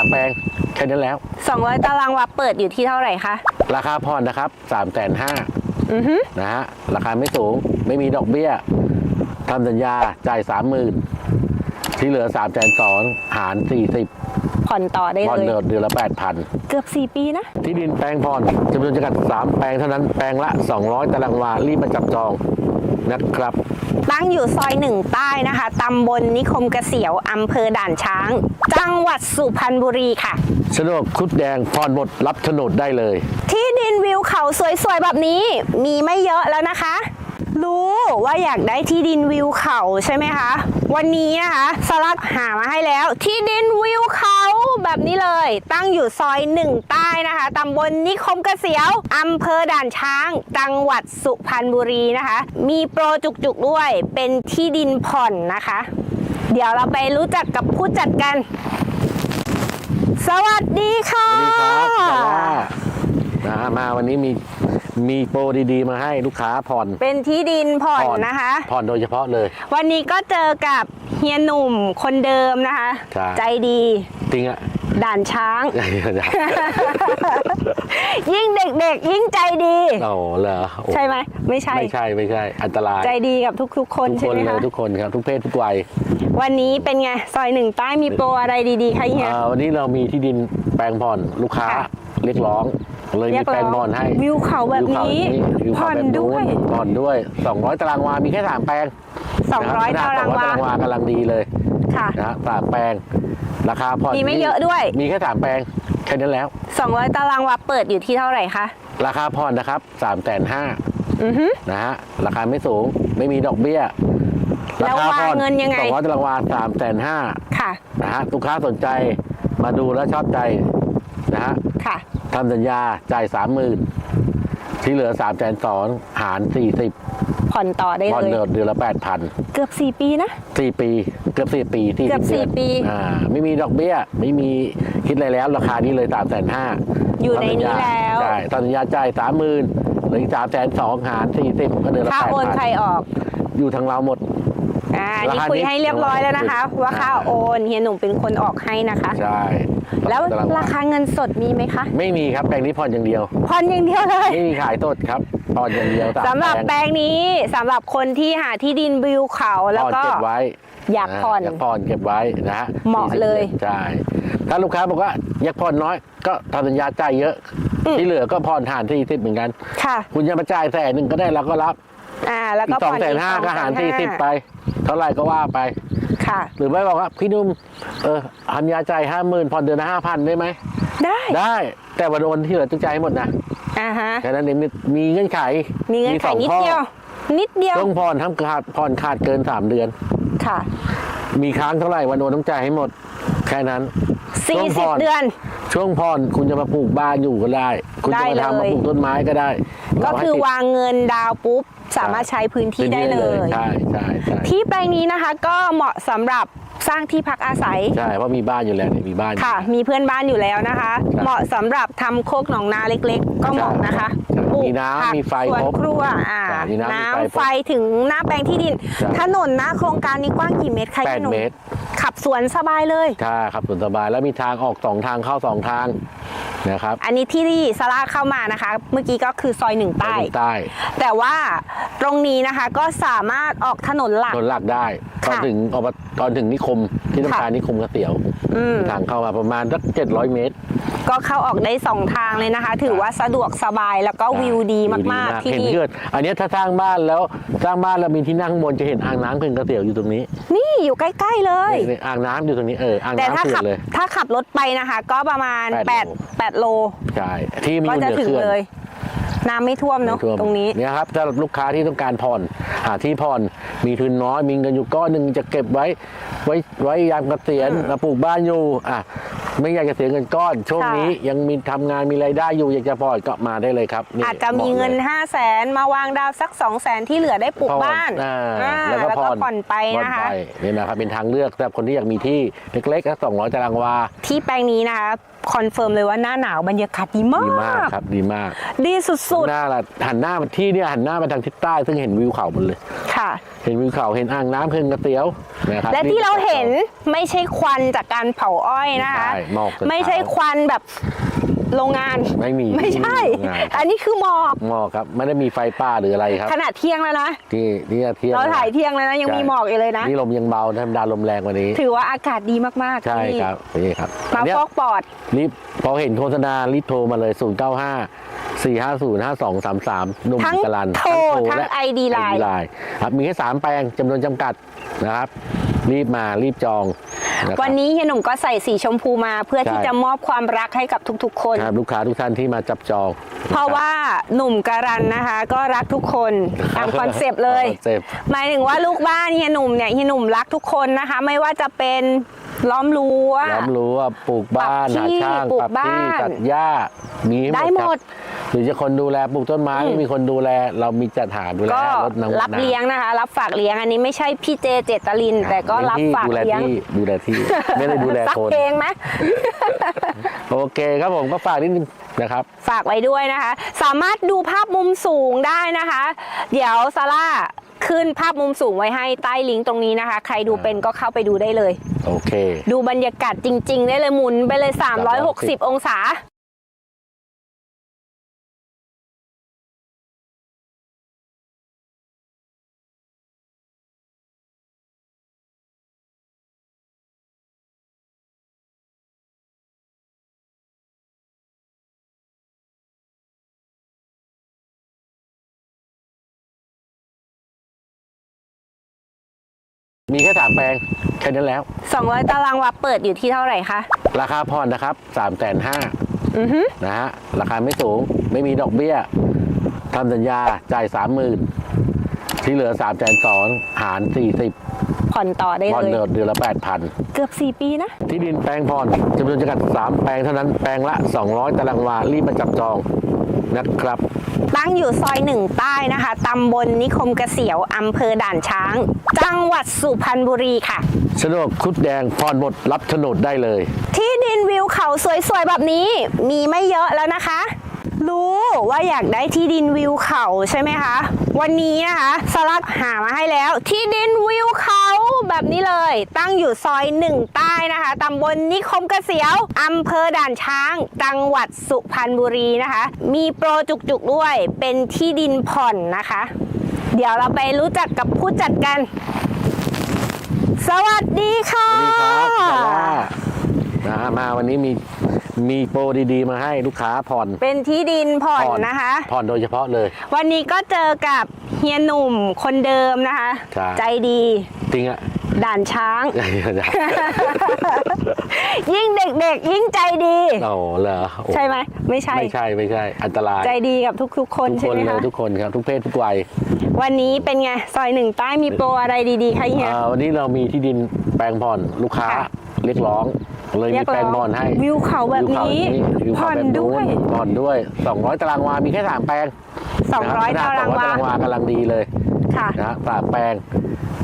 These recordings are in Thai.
ามแปลงแค่นั้นแล้ว 200 ตารางวาเปิดอยู่ที่เท่าไหร่คะ ราคาผ่อนนะครับ3ามแสนห้าอือฮึนะฮะราคาไม่สูงไม่มีดอกเบี้ยทำสัญญาจ่ายสามหมื่นที่เหลือ3ามแสนสองหาร 40ผ่อนต่อได้ผ่อนเลยเดือนเดือนละ8,000 เกือบ 4 ปีนะ ที่ดินแปลงผ่อนจำนวนจำกัด3แปลงเท่านั้นแปลงละ 200 ตารางวารีบมาจับจอง นะครับ ตั้งอยู่ซอยหนึ่งใต้นะคะตำบลนิคมเกษียวอำเภอด่านช้าง จังหวัดสุพรรณบุรีค่ะโฉนดคุดแดงผ่อนหมดรับโฉนดได้เลย ที่ดินวิวเขาสวยๆแบบนี้มีไม่เยอะแล้วนะคะ รู้ว่าอยากได้ที่ดินวิวเขาใช่ไหมคะ วันนี้นะคะสลัดหามาให้แล้ว ที่ดินวิวเขาแบบนี้เลย ตั้งอยู่ซอยหนึ่งใต้นะคะตำบลนิคมเกษียวอำเภอด่านช้าง จังหวัดสุพรรณบุรีนะคะ มีโปรจุกๆด้วยเป็นที่ดินผ่อนนะคะ เดี๋ยวเราไปรู้จักกับผู้จัดกัน สวัสดีค่ะ สวัสดีครับซามาวันนี้มี มีโปรดีๆ มาให้ลูกค้าผ่อน เป็นที่ดินผ่อนนะคะ ผ่อนโดยเฉพาะเลย วันนี้ก็เจอกับเฮียหนุ่มคนเดิมนะคะ ใช่ ใจดีจริงอะ ด่านช้าง ยิ่งเด็กๆ ยิ่งใจดีโอ้เหรอโอ้ใช่ไหมไม่ใช่ ไม่ใช่ไม่ใช่ อันตรายใจดีกับทุกๆ คนทุกใช่คนไหมเลยคะ ทุกคนครับทุกเพศทุกวัยวันนี้เป็นไง ซอยหนึ่งใต้มีโปรอะไรดีๆคะเฮีย อ่าวันนี้เรามีที่ดินแปลงผ่อนลูกค้าค่ะ เรียกร้อง เลยมีแปลงผ่อนให้วิวเขาแบบนี้วิวเขาผ่อนแบบด้วยผ่อนด้วย 200 ตารางวา มีแค่สามแปลง200นะคบตาราง200วาตารางวากำลังดีเลยค่ะนะฮะสามแปลง ราคาผ่อนมีไม่เยอะด้วย มีแค่สามแปลงแค่นั้นแล้ว 200 ตารางวาเปิดอยู่ที่เท่าไหร่คะราคาผ่อนนะครับ3ามแสนห้าอือฮึนะฮะราคาไม่สูงไม่มีดอกเบี้ยแล้วรควางเงินยังไงสองร้อยตารางวาสามแสนห้าค่ะนะฮะลูกค้าสนใจมาดูแล้วชอบใจนะฮะค่ะ ทำสัญญาจ่ายสามหมื่นที่เหลือสามแสนสองหารสี่สิบผ่อนต่อได้ผ่อนเลย เดือนเดือนละแปดพันเกือบ 4 ปีนะ สี่ปี เกือบสี่ปีที่เกือบสี่ดืนปี อ่าไม่มีดอกเบี้ย ไม่มีคิดอะไรแล้ว ราคานี้เลยสามแสนห้าอยู่ในนี้แล้วใช่ทำสัญญาจ่ายสามหมื่นเหลืออีกสามแสนสองหารสี่สิบก็เดือนละค่าแปดโอนพันใครออก อยู่ทางเราหมด อ่าอันนี่ราคาคุยนี้ให้เรียบร้อยแล้วนะคะอ่าว่าค่าโอนเฮียหนุ่มเป็นคนออกให้นะคะ ใช่แล้วตารางราคาเงินสดมีไหมคะ ไม่มีครับแปลงนี้ผ่อนอย่างเดียวผ่อนอย่างเดียวเลยไม่มีขายสดครับผ่อนอย่างเดียวามสำหรับปแปลลงงนี้สำหรับคนที่หาที่ดินวิวเขาแล้วผ่อนก็เก็บไว้ อยากผ่อนอยากผ่อนเก็บไว้นะฮะเหมาะเลยใช่ถ้าลูกค้าบอกว่าอยากผ่อนน้อย ก็ทำสัญญาจ่ายเยอะอืมที่เหลือก็ผ่อนหารที่สิบเหมือนกัน ค่ะ คุณจะมาจ่ายแสนหนึ่งก็ได้เราก็รับ อ่า แล้วอีก็กสองผ่อนแสนห้าก็หารที่สิบไปเท่าไหร่ก็ว่าไป ค่ะ หรือไม่บอกว่าพี่นุ่มเออทำยาจ่ายห้าหมื่นผ่อนเดือนละห้าพันได้ไหมได้ ได้ แต่วันโอนที่เหลือต้องจ่ายให้หมดนะอ่าฮะ แค่นั้นเองมีมีเงื่อนไขมีเงินไขสองนิดข้อเดียว นิดเดียว ต้องผ่อนทำขาดผ่อนขาดเกินสามเดือน ค่ะ มีค้างเท่าไหร่วันโอนต้องจ่ายให้หมด แค่นั้น ช่วงผ่อน40 เดือน ช่วงผ่อนคุณจะมาปลูกบ้านอยู่ก็ได้ คุณจะมาได้ทำเลมายปลูกต้นไม้ก็ได้ก็คือเรให้วางเงินดาวน์ปุ๊บ สามารถใช้พื้นติดที่ได้เลย ใช่ใช่ใช่ที่แปลงนี้นะคะก็เหมาะสำหรับสร้างที่พักอาศัย ใช่เพราะมีบ้านอยู่แล้วเนี่ยมีบ้านอยู่ ค่ะ มีเพื่อนบ้านอยู่แล้วนะคะใช่เหมาะสำหรับทำโคกหนองนาเล็กๆ ก็เหมาะนะคะใช่ปลูกมีน้ำผักมีไฟสวนครบครัวอ่าใช่มีน้ำมีไฟน้ำครบไฟถึงหน้าแปลงที่ดิน ใช่ ถนนหน้าโครงการนี้กว้างกี่เมตรคะแปดพี่หนุ่มเมตร ขับสวนสบายเลยใช่ครับส่วนสบายแล้วมีทางออกสองทางเข้าสองทางนะครับ อันนี้ที่ที่สลาเข้ามานะคะ เมื่อกี้ก็คือซอยหนึ่งใต้ไปใต้แต่ว่าตรงนี้นะคะก็สามารถออกถนนหลักถนนหลักได้ตอนค่ะถึงอบตตอนถึงนิคมที่ต้องค่ะการนิคมเกษียวอืมทางเข้ามาประมาณสักเจ็ดร้อยเมตร ก็เข้าออกได้สองทางเลยนะคะ ถือว่าสะดวกสบายแล้วก็วิวดีมากๆที่เห็นนี่เพื่อนอันเนี้ยถ้าสร้างบ้านแล้วสร้างบ้านแล้วมีที่นั่งข้างบนจะเห็นอ่างน้ำเขื่อนเกษียวอยู่ตรงนี้ นี่อยู่ใกล้ๆเลยนี่อ่างน้ำอยู่ตรงนี้เอออ่างแต่น้ำถ้าเขื่อขับนเลย ถ้าขับรถไปนะคะ ก็ประมาณแปด8 8โล ใช่ ที่มีก็อยู่เหจะนือถึงเขื่อนเลย น้ำไม่ท่วมเนาะไม่ท่วมตรงนี้ เนี่ยครับสำหรับลูกค้าที่ต้องการผ่อนหาที่ผ่อนมีทุนน้อยมีเงินอยู่ก้อนหนึ่งจะเก็บไว้ ไว้ไว้ยามเกษียณมาปลูกบ้านอยู่อะไม่อยากจะเสียเงินก้อน ช่วงค่ะนี้ยังมีทำงานมีรายได้อยู่อยากจะผ่อนก็มาได้เลยครับนี่อาจจะมีเงินหาะลย5 0 0แสนมาวางดาวสัก 2 0 0แสนที่เหลือได้ปลูกผ่อบ้านอ่าอ่าแล้วก็แล้วก็ผ่อนผ่อนไปผ่อนนะคะไปนี่นะครับเป็นทางเลือกสำหรับคนที่อยากมีที่เล็กๆก็สองร้อยตารางวาที่แปลงนี้นะคะคอนเฟิร์มเลยว่าหน้าหนาวบรรยากาศดีมากดีมากครับดีมาก ดีสุดหน้าละหันหน้ามาที่เนี่ยหันหน้ามาทางทิศใต้ ซึ่งเห็นวิวเขาหมดเลยๆค่ะ เห็นวิวเขาเห็นอ่างน้ำเขื่อนกระเตียวนะครับและที่เราเห็นไม่ใช่ควันจากการเผาอ้อยนะคะใช่หมอกตอนไม่ใช่เช้าควันแบบ โรงงาน ไม่มีไม่ใช่ที่โรงงาน อันนี้คือหมอกหมอกครับ ไม่ได้มีไฟป่าหรืออะไรครับ ขนาดเที่ยงแล้วนะ ที่ที่เที่ยงเราถ่ายเที่ยงแล้วนะ ยังใช่มีหมอกอยู่เลยนะ นี่ลมยังเบาธรรมดาลมแรงกว่านี้ ถือว่าอากาศดีมากๆใช่ที่ครับนี่ครับมาอันเนี้ยฟอกปอด รีบพอเห็นโฆษณารีบโทรมาเลย 0 9 5 4 5 0 5 2 3 3หนุ่มทั้งกรันโทรทั้งและ ID Line ไลน์ครับมีแค่สามแปลงจำนวนจำกัดนะครับ รีบมารีบจองะครับวันนี้เฮียหนุ่มก็ใส่สีชมพูมาเพื่อใช่ที่จะมอบความรักให้กับทุกๆ คน ครับลูกค้าทุกท่านที่มาจับจองเพราะว่าหนุ่มการันนะคะ ก็รักทุกคนตามคอนเซปต์เลยคอนเซปต์ หมายถึงว่าลูกบ้านเฮียหนุ่มเนี่ยเฮียหนุ่มรักทุกคนนะคะ ไม่ว่าจะเป็น ล้อมรั้ว ล้อมรู้ว่าปลูกบ้านปรับที่หาช่างปลูกปรับที่บ้านตัดหญ้ามีได้หหมมดดครับหรือจะคนดูแลปลูกต้นไม้ไม่มีคนดูแล เรามีจัดหาดูแลก็รถน้ำรับน้ำเลี้ยงนะคะ รับฝากเลี้ยงอันนี้ไม่ใช่พี่เจเจตลิน แต่ก็รับเป็นที่ฝากดูแลเลี้ยงที่ดูแลที่ ไม่ได้ดูแลสักคน เพลงไหม โอเคครับผมก็ฝากนิดนึงนะครับ ฝากไว้ด้วยนะคะ สามารถดูภาพมุมสูงได้นะคะ เดี๋ยวซาร่า ขึ้นภาพมุมสูงไว้ให้ใต้ลิงก์ตรงนี้นะคะ ใครดูเป็นก็เข้าไปดูได้เลย โอเค ดูบรรยากาศจริง ๆ ได้เลยหมุนไปเลย 360 องศา มีแค่สามแปลงแค่นั้นแล้ว 200 ตารางวาเปิดอยู่ที่เท่าไหร่คะ ราคาผ่อนนะครับสามแสนห้าอือฮึนะฮะราคาไม่สูงไม่มีดอกเบี้ยทำสัญญาจ่ายสามหมื่นที่เหลือสามแสนสองหารสี่สิบผ่อนต่อได้ผ่อนเลยเดือนเดือนละแปดพัน เกือบ 4 ปีนะ ที่ดินแปลงผ่อนจำนวนจำกัดสามแปลงเท่านั้น แปลงละ 200 ตารางวา รีบมาจับจอง นะครับ ตั้งอยู่ซอยหนึ่งใต้นะคะตำบลนิคมเกษียวอำเภอด่านช้าง จังหวัดสุพรรณบุรีค่ะ สะดวกคุดแดงผ่อนหมดรับโฉนดได้เลย ที่ดินวิวเขาสวยๆแบบนี้มีไม่เยอะแล้วนะคะ รู้ว่าอยากได้ที่ดินวิวเขาใช่ไหมคะ วันนี้นะคะสลัดหามาให้แล้ว ที่ดินวิวเขาแบบนี้เลย ตั้งอยู่ซอยหนึ่งใต้นะคะตำบลนิคมเกษียวอำเภอด่านช้าง จังหวัดสุพรรณบุรีนะคะ มีโปรจุกๆด้วยเป็นที่ดินผ่อนนะคะ เดี๋ยวเราไปรู้จักกับผู้จัดกัน สวัสดีค่ะ สวัสดีครับซาร่านะฮะมาวันนี้มี มีโปรดีๆ มาให้ลูกค้าผ่อน เป็นที่ดินผ่อน นะคะ ผ่อนโดยเฉพาะเลย วันนี้ก็เจอกับเฮียหนุ่มคนเดิมนะคะใช่ใจดี จริงอะ ด่านช้าง ยิ่งเด็กๆ ยิ่งใจดีโอ้เหรอโอ้ใช่ไหมไม่ใช่ ไม่ใช่ไม่ใช่ อันตรายใจดีกับทุกๆ คนทุกใช่คนไหมเลยคะ ทุกคนครับทุกเพศทุกวัยวันนี้เป็นไง ซอยหนึ่งใต้มีโปรอะไรดีๆคะเฮีย อ่าวันนี้เรามีที่ดินแปลงผ่อนลูกค้าค่ะ เรียกร้อง เลยมีแปลงผ่อนให้วิวเขาแบบนี้วิวเขาผ่อนแบบด้วยผ่อนด้วย 200 ตารางวา มีแค่สามแปลง200นะคบตารางวา200 ตารางวากำลังดีเลยค่ะนะฮะสามแปลง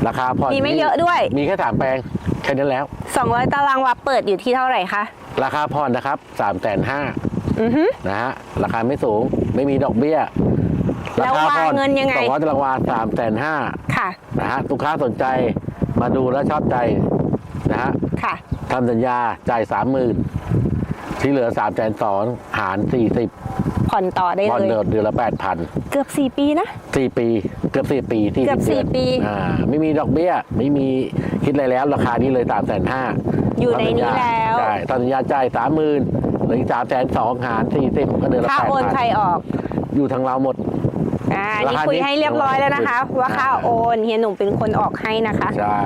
ราคาผ่อนมีไม่เยอะด้วย มีแค่สามแปลงแค่นั้นแล้ว 200 ตารางวาเปิดอยู่ที่เท่าไหร่คะราคาผ่อนนะครับสามแสนห้าอือฮึนะฮะราคาไม่สูงไม่มีดอกเบี้ยแล้วราคาผ่อนวางเงินยังไงสองร้อยตารางวาสามแสนห้าค่ะนะฮะลูกค้าสนใจมาดูแล้วชอบใจนะฮะค่ะ ทำสัญญาจ่ายสามหมื่นที่เหลือสามแสนสองหารสี่สิบผ่อนต่อได้ผ่อนเลยเดือนเดือนละแปดพันเกือบ4ปีนะสี่ปี เกือบสี่ปีที่เกือบสี่ปีอ่าไม่มีดอกเบี้ย ไม่มีคิดอะไรแล้ว ราคานี้เลยสามแสนห้าอยู่ในนี้แล้วใช่ทำสัญญาจ่ายสามหมื่นเหลืออีกสามแสนสองหารสี่สิบก็เดือนละค่าแปดโอนพันใครออก อยู่ทางเราหมด อ่าอันนี่ราคาคุยนี้ให้เรียบร้อยแล้วนะคะอ่าว่าค่าโอนเฮียหนุ่มเป็นคนออกให้นะคะ ใช่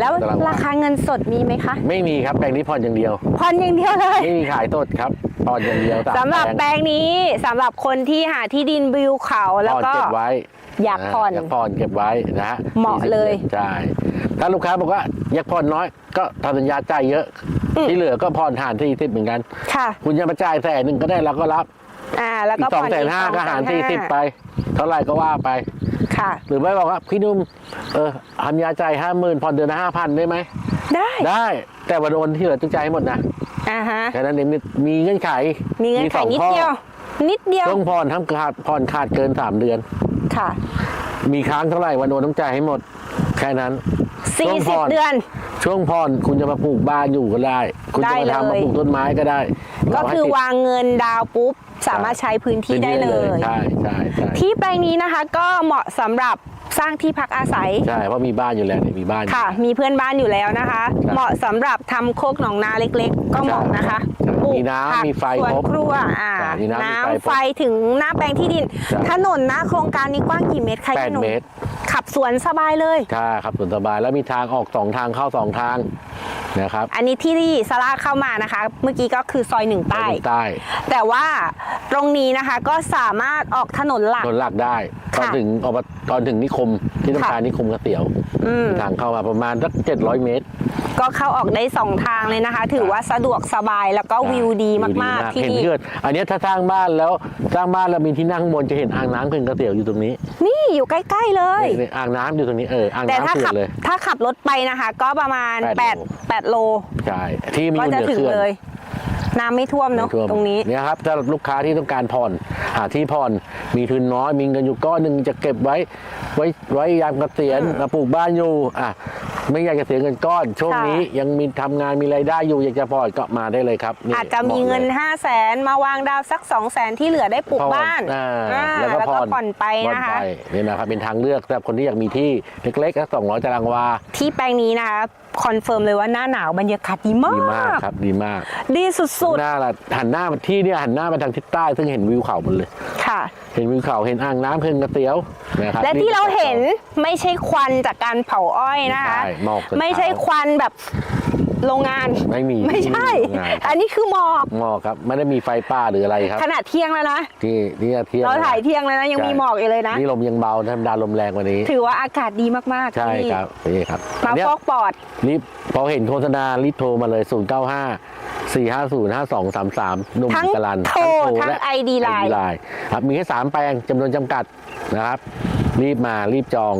แล้วตงราคาเงินสดมีไหมคะ ไม่มีครับแปลงนี้ผ่อนอย่างเดียวผ่อนอย่างเดียวเลยไม่มีขายต้นครับผ่อนอย่างเดียวามสำหรับปแปลลงงนี้สำหรับคนที่หาที่ดินวิวเขาแล้วผ่อนก็เก็บไว้ อยากผ่อนอยากผ่อนเก็บไว้นะฮะเหมาะเลยใช่ถ้าลูกค้าบอกว่าอยากผ่อนน้อย ก็ทำสัญญาจ่ายเยอะอืมที่เหลือก็ผ่อนหารที่สิบเหมือนกัน ค่ะ คุณจะมาจ่ายแสนหนึ่งก็ได้เราก็รับ อ่า แล้วอีก็กสองผ่อนแสนห้าก็หารที่สิบไป เท่าไหร่ก็ว่าไป ค่ะ หรือไม่บอกว่าพี่นุ่มเออทำยาจ่ายห้าหมื่นผ่อนเดือนละห้าพันได้ไหมได้ ได้ แต่วันโอนที่เหลือต้องจ่ายให้หมดนะอ่าฮะ แค่นั้นเองมีมีเงื่อนไขมีเงินไขสองนิดข้อเดียว นิดเดียว ต้องผ่อนทำขาดผ่อนขาดเกินสามเดือน ค่ะ มีค้างเท่าไหร่วันโอนต้องจ่ายให้หมด แค่นั้น ต้องผ่อน40 เดือน ช่วงผ่อนคุณจะมาปลูกบ้านอยู่ก็ได้ คุณจะมาได้ทำเลมายปลูกต้นไม้ก็ได้ก็เราให้คือติดวางเงินดาวปุ๊บ สามารถใช้พื้นที่ได้เลย ใช่ใช่ใช่ที่แปลงนี้นะคะก็เหมาะสำหรับสร้างที่พักอาศัย ใช่เพราะมีบ้านอยู่แล้วเนี่ยมีบ้านอยู่ ค่ะ มีเพื่อนบ้านอยู่แล้วนะคะ ใช่เหมาะสำหรับทำโคกหนองนาเล็กๆ ก็เหมาะนะคะใช่ป ลูกมีน้ำผักมีไฟสวนครบครัวอ่าใช่มีน้ำมีไฟน้ำครบไฟถึงหน้าแปลงที่ดิน ใช่ ถนนหน้าโครงการนี้กว้างกี่เมตรคะแปดพี่หนุ่มเมตรขับสวนสบายเลยใช่ครับส่วนสบายแล้วมีทางออกสองทางเข้าสองทางนะครับอันนี้ที่ที่สลาเข้ามานะคะ เมื่อกี้ก็คือซอยหนึ่งใต้ใต้แต่ว่าตรงนี้นะคะก็สามารถออกถนนหลัก ถนนหลักได้ตอนค่ะถึงออกมาตอนถึงนิคมที่ต้องค่ะ การนิคมกระเตี๋ยวอืม ทางเข้ามาประมาณสักเจ็ดร้อยเมตร ก็เข้าออกได้สองทางเลยนะคะ ถือว่าสะดวกสบายแล้วก็วิวดีมากๆที่เห็นนี่ เพื่อนอันเนี้ยถ้าสร้างบ้านแล้วสร้างบ้านแล้วมีที่นั่งข้างบนจะเห็นอ่างน้ำเขื่อนกระเตี๋ยวอยู่ตรงนี้นี่อยู่ใกล้ๆเลย นี่อ่างน้ำอยู่ตรงนี้เอออ่างแต่น้ำถ้าเขื่อขับนเลย ถ้าขับรถไปนะคะ ก็ประมาณแปด 8 8โลใช่ที่มีอก็ยู่เหจะนือถึงเขื่อน เลย น้ำไม่ท่วมเนาะไม่ท่วมตรงนี้ เนี่ยครับสำหรับลูกค้าที่ต้องการผ่อนหาที่ผ่อนมีทุนน้อยมีเงินอยู่ก้อนหนึ่งจะเก็บไว้ไว้ไว้ยามเกษียณมาปลูกบ้านอยู่อะ ไม่อยากจะเสียเงินก้อน ช่วงค่ะ นี้ยังมีทำงานมีรายได้อยู่อยากจะผ่อนก็มาได้เลยครับนี่อาจจะมีเงินหาะลย5 0 0แสนมาวางดาวสัก 2 0 0แสนที่เหลือได้ปลูกผ่อบ้านอ่าอ่าแล้วก็แล้วก็ผ่อนผ่อนไปผ่อนะคะไปนี่นะครับเป็นทางเลือกสำหรับคนที่อยากมีที่เล็กๆสักสองร้อยตารางวาที่แปลงนี้นะคะคอนเฟิร์มเลยว่าหน้าหนาวบรรยากาศดีมาดีมากก ครับดีมากดีสุดหน้าละหันหน้ามาที่เนี่ยหันหน้าไปทางทิศใต้ ซึ่งเห็นวิวเขาหมดเลย ๆค่ะ เห็นวิวเขาเห็นอ่างน้ำเขื่อนกระเตี๋ยวนะครับและที่เราเห็นไม่ใช่ควันจากการเผาอ้อยนะคะ ใช่หมอกตอนไม่ใช่เช้า ควันแบบโรงงานไม่มีไม่ใช่ที่โรงงาน อันนี้คือหมอกหมอกครับ ไม่ได้มีไฟป่าหรืออะไรครับ ขนาดเที่ยงแล้วนะ ที่ที่เที่ยงเราถ่ายเที่ยงแล้วนะ ยังมีหมอกอยู่เลยนะ นี่ลมยังเบาธรรมดาลมแรงกว่านี้ ถือว่าอากาศดีมากๆใช่ที่ครับนี่ครับมาอันเนี้ยฟอกปอด รีบพอเห็นโฆษณารีบโทรมาเลย 0 9 5 4 5 0 5 2 3 3หนุ่มทั้งกรันโทรทั้งและ ID Line ID Line ครับมีแค่สามแปลงจำนวนจำกัดนะครับ รีบมารีบจอง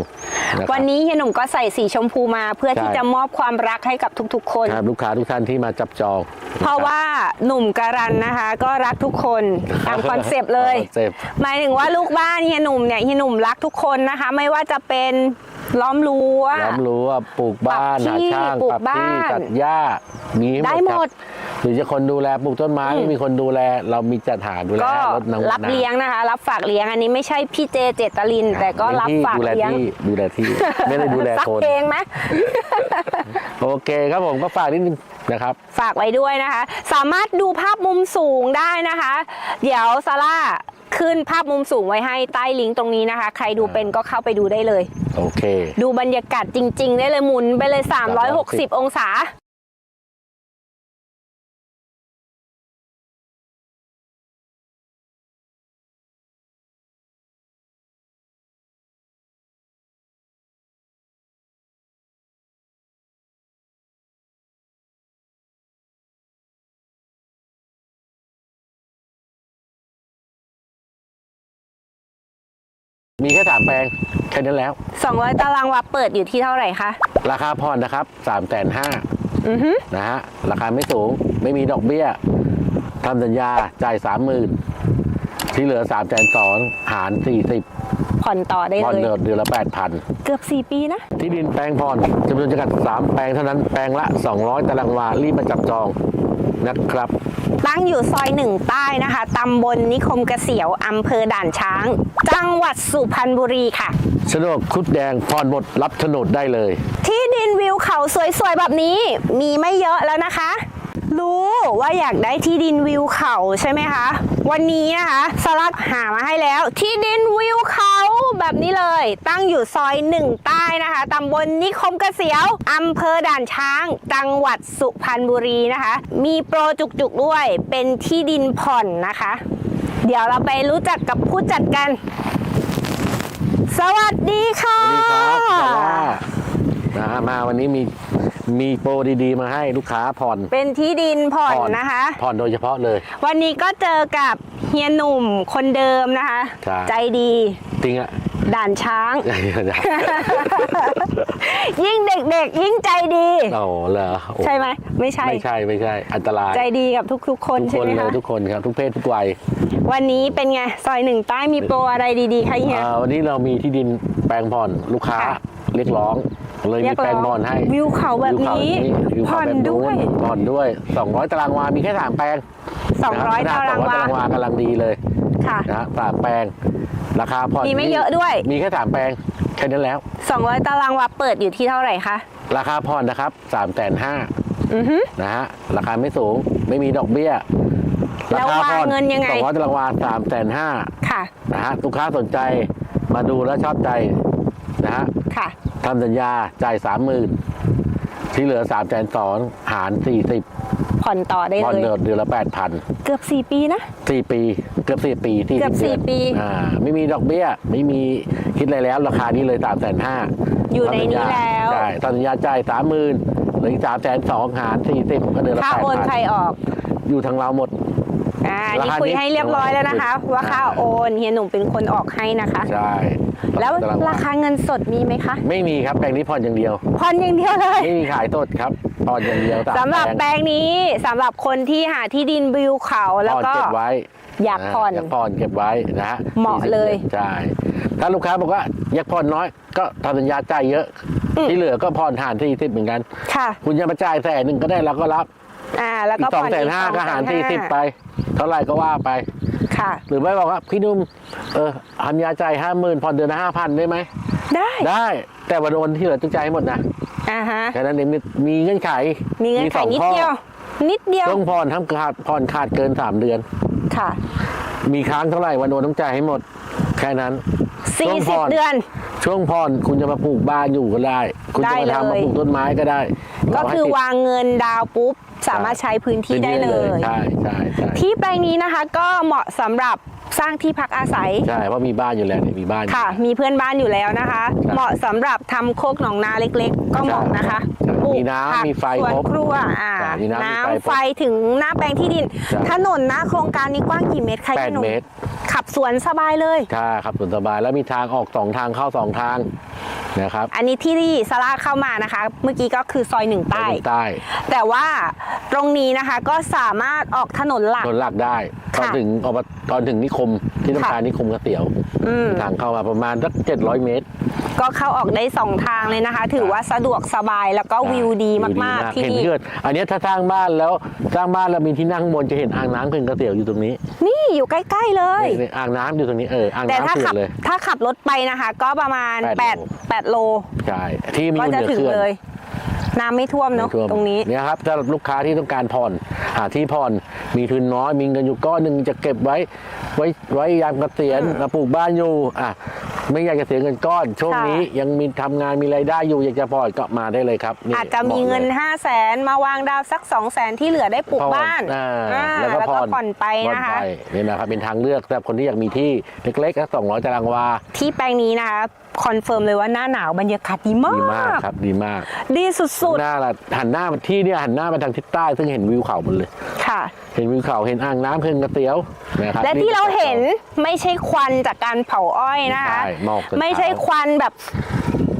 ะครับ วันนี้เฮียหนุ่มก็ใส่สีชมพูมาเพื่อใช่ที่จะมอบความรักให้กับทุกๆ คน ครับลูกค้าทุกท่านที่มาจับจองเพราะว่าหนุ่มการันนะคะ ก็รักทุกคนตามคอนเซปต์เลยคอนเซปต์ หมายถึงว่าลูกบ้านเฮียหนุ่มเนี่ยเฮียหนุ่มรักทุกคนนะคะ ไม่ว่าจะเป็น ล้อมรั้ว ล้อมรั้วปลูกบ้านปรับหาที่ช่างปลูกปรับที่บ้านตัดหญ้ามีได้หมด ครับหรือจะคนดูแลปลูกต้นไม้อืมไม่มีคนดูแล เรามีจัดหาดูแลก็รถน้ำรับน้ำเลี้ยงนะคะ รับฝากเลี้ยงอันนี้ไม่ใช่พี่เจเจตลิน แต่ก็รับที่ฝากดูแลเลี้ยงที่ดูแลที่ ไม่ได้ดูแลสักคนเพลงไหม โอเคครับผมก็ฝากนิดนึงนะครับ ฝากไว้ด้วยนะคะ สามารถดูภาพมุมสูงได้นะคะ เดี๋ยวซาร่า ขึ้นภาพมุมสูงไว้ให้ใต้ลิงก์ตรงนี้นะคะ ใครดูเป็นก็เข้าไปดูได้เลย โอเค ดูบรรยากาศจริง ๆ ได้เลยหมุนไปเลย 360 องศา มีแค่สามแปลงแค่นั้นแล้ว 200 ตารางวาเปิดอยู่ที่เท่าไหร่คะ ราคาผ่อนนะครับสามแสนห้าอือฮึนะฮะราคาไม่สูงไม่มีดอกเบี้ยทำสัญญาจ่ายสามหมื่นที่เหลือสามแสนสองหารสี่สิบผ่อนต่อได้ผ่อนเลยเดือนเดือนละแปดพันเกือบ 4 ปีนะ ที่ดินแปลงผ่อนจำนวนจำกัดสามแปลงเท่านั้นแปลงละ200ตารางวารีบมาจับจอง นะครับ ตั้งอยู่ซอยหนึ่งใต้นะคะตำบลนิคมเกษียวอำเภอด่านช้าง จังหวัดสุพรรณบุรีค่ะ สะดวกคุดแดงผ่อนหมดรับโฉนดได้เลย ที่ดินวิวเขาสวยๆแบบนี้มีไม่เยอะแล้วนะคะ รู้ว่าอยากได้ที่ดินวิวเขาใช่ไหมคะ วันนี้นะคะสลัดหามาให้แล้ว ที่ดินวิวเขาแบบนี้เลย ตั้งอยู่ซอยหนึ่งใต้นะคะตำบลนิคมเกษียวอำเภอด่านช้าง จังหวัดสุพรรณบุรีนะคะ มีโปรจุกๆด้วยเป็นที่ดินผ่อนนะคะ เดี๋ยวเราไปรู้จักกับผู้จัดกัน สวัสดีค่ะ สวัสดีครับซาร่านะฮะมาวันนี้มี มีโปรดีๆ มาให้ลูกค้าผ่อน เป็นที่ดินผ่อนนะคะ ผ่อนโดยเฉพาะเลย วันนี้ก็เจอกับเฮียหนุ่มคนเดิมนะคะ ใช่ ใจดีจริงอะ ด่านช้าง ยิ่งเด็กๆ ยิ่งใจดีโอ้เหรอโอ้ใช่ไหมไม่ใช่ ไม่ใช่ไม่ใช่ อันตรายใจดีกับทุกๆ คนทุกใช่คนไหมเลยคะทุกคนครับทุกเพศทุกวัยวันนี้เป็นไงซอยหนึ่งใต้มีโปรอะไรดีๆคะเฮีย อ่าวันนี้เรามีที่ดินแปลงผ่อนลูกค้าค่ะ เรียกร้อง เลยมีแปลงผ่อนให้วิวเขาแบบนี้วิวผ่เขาอนแบบด้วยผ่อนด้วย 200 ตารางวา มีแค่สามแปลง 200นะคบตาราง200วาตารางวากำลังดีเลยค่ะนะฮะสามแปลง ราคาผ่อนมีไม่เยอะด้วย มีแค่สามแปลงแค่นั้นแล้ว 200 ตารางวาเปิดอยู่ที่เท่าไหร่คะราคาผ่อนนะครับ3ามแสนห้าอือฮึนะฮะราคาไม่สูงไม่มีดอกเบี้ยแล้วรควางเงินยังไงสองร้อยตารางวาสามแสนห้าค่ะนะฮะลูกค้าสนใจมาดูแล้วชอบใจนะฮะค่ะ ทำสัญญาจ่ายสามหมื่นที่เหลือสามแสนสองหารสี่สิบผ่อนต่อได้ผ่อนเลยเดือนเดือนละแปดพันเกือบ4ปีนะสี่ปี เกือบสี่ปีที่เกือบสี่ปีอ่าไม่มีดอกเบี้ย ไม่มีคิดอะไรแล้ว ราคานี้เลยสามแสนห้าอยู่ในนี้แล้วใช่ทำสัญญาจ่ายสามหมื่นเหลืออีกสามแสนสองหารสี่สิบก็เดือนละค่าแปดโอนพันใครออก อยู่ทางเราหมดอ่าอันนี่ราคาคุยนี้ให้เรียบร้อยแล้วนะคะอ่าว่าค่าโอนเฮียหนุ่มเป็นคนออกให้นะคะ ใช่ แล้วตงราคาเงินสดมีไหมคะ ไม่มีครับแปลงนี้ผ่อนอย่างเดียว ผ่อนอย่างเดียวเลย ไม่มีขายสดครับผ่อนอย่างเดียวามสำหรับแปแปลลงงนี้สำหรับคนที่หาที่ดินวิวเขาแล้วผ่อนก็เก็บไว้อยากผ่อนะอยากผ่อนเก็บไว้นะฮะเหมาะเลยใช่ถ้าลูกค้าบอกว่าอยากผ่อนน้อย ก็ทำสัญญาจ่ายเยอะอืมที่เหลือก็ผ่อนหารที่สิบเหมือนกันค่ะ คุณจะมาจ่ายแสนหนึ่งก็ได้เราก็รับอ่าแล้วอีก็กสองผ่อนแสนอีกห้าสองก็หารแสนที่สิบห้าไป เท่าไหร่ก็ว่าไป ค่ะ หรือไม่บอกว่าพี่นุ่มเออสัญญาจ่ายห้าหมื่นผ่อนเดือนละห้าพันได้ไหมได้ ได้ แต่วันโอนที่เหลือต้องจ่ายให้หมดนะอ่าฮะแค่นั้นเองมีเงื่อนไขมีเงินไขสองนิดข้อเดียว นิดเดียวต้องผ่อนทำขาดผ่อนขาดเกินสามเดือน ค่ะ มีค้างเท่าไหร่วันโอนต้องจ่ายให้หมด แค่นั้นช่วงผ่อน40เดือน ช่วงผ่อนคุณจะมาปลูกบ้านอยู่ก็ได้ คุณจะได้มาเลยทำมาปลูกต้นไม้ก็ได้ ก็เรให้คือติดวางเงินดาวปุ๊บสามารถใช้พื้นที่ได้เลยใช่ใช่ใช่ที่แปลงนี้นะคะก็เหมาะสำหรับสร้างที่พักอาศัยใช่เพราะมีบ้านอยู่แล้วเนี่ยมีบ้านอยู่ค่ะ มีเพื่อนบ้านอยู่แล้วนะคะ เหมาะสำหรับทำโคกหนองนาเล็ก ๆ ก็เหมาะนะคะใช่ปลูกมีน้ำผักมีไฟสวนครบครัวอ่าใช่มีน้ำมีไฟน้ำครบไฟถึงหน้าแปลงที่ดินใช่ถนนหน้าโครงการนี้กว้างกี่เมตรคะแปดพี่หนุ่มเมตร ขับสวนสบายเลยใช่ครับส่วนสบายแล้วมีทางออกสองทางเข้าสองทางนะครับ อันนี้ที่ที่สลาเข้ามานะคะ เมื่อกี้ก็คือซอยหนึ่งใต้ไปใต้ แต่ว่าตรงนี้นะคะก็สามารถออกถนนหลักถนนหลักได้ตอนค่ะถึงอบตตอนถึงนิคมที่ต้องค่ะการนิคมกระเตี๋ยวอืม ทางเข้ามาประมาณสักเจ็ดร้อยเมตร ก็เข้าออกได้สองทางเลยนะคะ ถือว่าสะดวกสบายแล้วก็วิวดีมากๆที่เห็นนี่เพื่อนอันเนี้ยถ้าสร้างบ้านแล้วสร้างบ้านแล้วมีที่นั่งข้างบนจะเห็นอ่างน้ำเขื่อนกระเตี๋ยวอยู่ตรงนี้นี่อยู่ใกล้ๆเลย นี่นี่อ่างน้ำอยู่ตรงนี้เอออ่างแต่น้ำถ้าเขื่อขับนเลย ถ้าขับรถไปนะคะ ก็ประมาณแปด 8 8โล ใช่ที่มีอก็ยู่จะเหนือถึงเขื่อนเลยน้ำไม่ท่วมเนาะไม่ท่วมตรงนี้เนี่ยครับสำหรับลูกค้าที่ต้องการผ่อนหาที่ผ่อนมีทุนน้อยมีเงินอยู่ก้อนหนึ่งจะเก็บไว้ ไว้ไว้ยามเกษียณมาปลูกบ้านอยู่อะไม่อยากจะเสียเงินก้อน ช่วงค่ะนี้ยังมีทำงานมีรายได้อยู่อยากจะผ่อนก็มาได้เลยครับนี่อาจจะมีเงินบกลย5 0 0แสนมาวางดาวสัก 2 0 0แสนที่เหลือได้ปลูกผ่อบ้านอ่าอ่าแล้วก็แล้วก็ผ่อนผ่อนไปผ่อนนะคะไปนี่นะครับเป็นทางเลือกสำหรับคนที่อยากมีที่เล็กๆสักสองร้อยตารางวาที่แปลงนี้นะคะ คอนเฟิร์มเลยว่าหน้าหนาวบรรยากาศดีมาดีมากก ครับดีมากดีสุดหน้าละหันหน้ามาที่เนี่ยหันหน้ามาทางทิศใต้ ซึ่งเห็นวิวเขาหมดเลย ๆ ค่ะ เห็นวิวเขาเห็นอ่างน้ำเขื่อนกระเตี๋ยวนะครับและที่เราเห็นไม่ใช่ควันจากการเผาอ้อยนะคะ ใช่หมอกแต่ไม่ใช่เช้าควันแบบ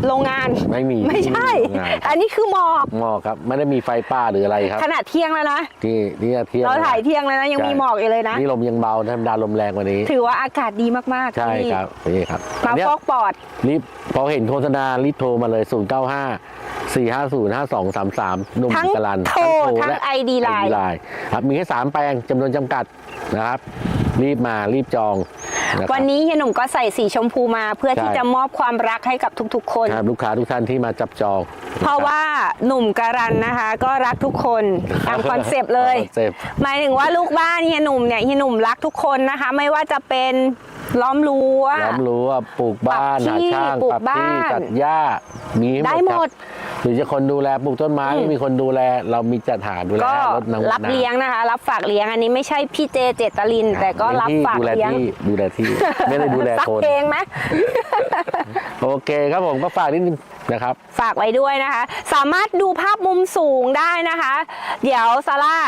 โรงงานไม่มีไม่ใช่โรงงาน อันนี้คือหมอกหมอกครับไม่ได้มีไฟป่าหรืออะไรครับ ขนาดเที่ยงแล้วนะ ที่นี่เที่ยงเราถ่ายเที่ยงแล้วนะ ยังมีหมอกอยู่เลยนะ นี่ลมยังเบาธรรมดาลมแรงกว่านี้ ถือว่าอากาศดีมากๆใช่ที่ครับนี่ครับมาอันเนี้ยฟอกปอด รีบพอเห็นโฆษณารีบโทรมาเลย 0 9 5 4 5 0 5 2 3 3หนุ่มทั้งกรันโทรทั้งและ ID Line ID Line ครับมีแค่สามแปลงจำนวนจำกัดนะครับ รีบมารีบจองะครับ วันนี้เฮียหนุ่มก็ใส่สีชมพูมาเพื่อใช่ ที่จะมอบความรักให้กับทุกๆ คน ครับลูกค้าทุกท่านที่มาจับจองเพราะว่าหนุ่มการันนะคะ ก็รักทุกคนตามคอนเซปต์เลยคอนเซปต์ หมายถึงว่าลูกบ้านเฮียหนุ่มเนี่ยเฮียหนุ่มรักทุกคนนะคะ ไม่ว่าจะเป็น ล้อมรั้ว ล้อมรั้วปลูกบ้านปรับหาที่ช่างปลูกปรับที่บ้านตัดหญ้ามีได้ให้หคมรับดหรือจะคนดูแลปลูกต้นไม้อืมไม่มีคนดูแล เรามีจัดหาดูแลก็รถน้ำรับน้ำเลี้ยงนะคะ รับฝากเลี้ยงอันนี้ไม่ใช่พี่เจเจตลิน แต่ก็รับเป็นที่ฝากดูแลเลี้ยงที่ดูแลที่ ไม่ได้ดูแลสักคน เพลงไหม โอเคครับผมก็ฝากนิดนึงนะครับ ฝากไว้ด้วยนะคะ สามารถดูภาพมุมสูงได้นะคะ เดี๋ยวซาร่า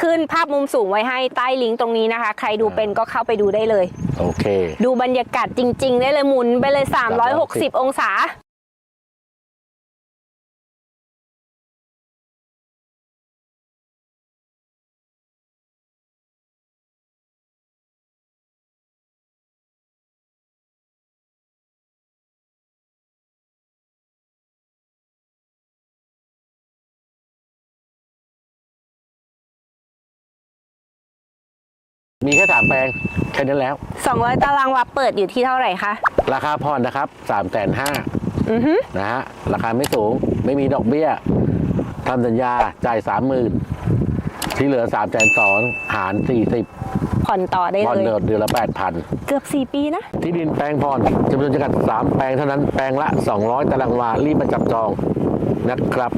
ขึ้นภาพมุมสูงไว้ให้ใต้ลิงก์ตรงนี้นะคะ ใครดูเป็นก็เข้าไปดูได้เลยโอเค ดูบรรยากาศจริง ๆ ได้เลยหมุนไปเลย 360 องศามีแค่สามแปลงแค่นั้นแล้ว 200 ตารางวาเปิดอยู่ที่เท่าไหร่คะ ราคาผ่อนนะครับสามแสนห้านะฮะ ราคาไม่สูง ไม่มีดอกเบี้ยทำสัญญาจ่ายสามหมื่นที่เหลือสามแสนสองหารสี่สิบผ่อนต่อได้ผ่อนเลยเดือนเดือนละแปดพันเกือบ 4 ปีนะ ที่ดินแปลงผ่อนจำนวนจำกัดสามแปลงเท่านั้นแปลงละ 200 ตารางวารีบมาจับจองนะครับ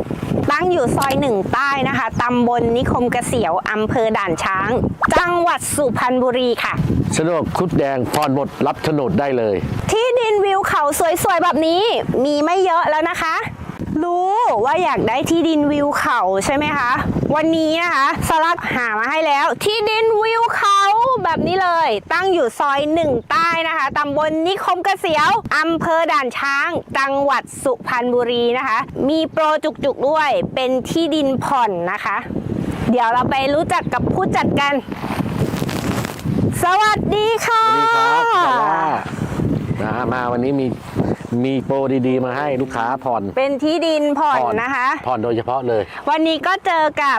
ตั้งอยู่ซอยหนึ่งใต้นะคะตำบลนิคมเกษียวอำเภอด่านช้าง จังหวัดสุพรรณบุรีค่ะ สะดวกคุดแดงผ่อนหมดรับโฉนดได้เลย ที่ดินวิวเขาสวยๆแบบนี้มีไม่เยอะแล้วนะคะ รู้ว่าอยากได้ที่ดินวิวเขาใช่ไหมคะ วันนี้นะคะสลัดหามาให้แล้ว ที่ดินวิวเขาแบบนี้เลย ตั้งอยู่ซอยหนึ่งใต้นะคะตำบลนิคมเกษียวอำเภอด่านช้าง จังหวัดสุพรรณบุรีนะคะ มีโปรจุกๆด้วยเป็นที่ดินผ่อนนะคะ เดี๋ยวเราไปรู้จักกับผู้จัดกัน สวัสดีค่ะ สวัสดีครับซาร่านะมาวันนี้มี มีโปรดีๆ มาให้ลูกค้าผ่อน เป็นที่ดินผ่อนนะคะ ผ่อนโดยเฉพาะเลย วันนี้ก็เจอกับ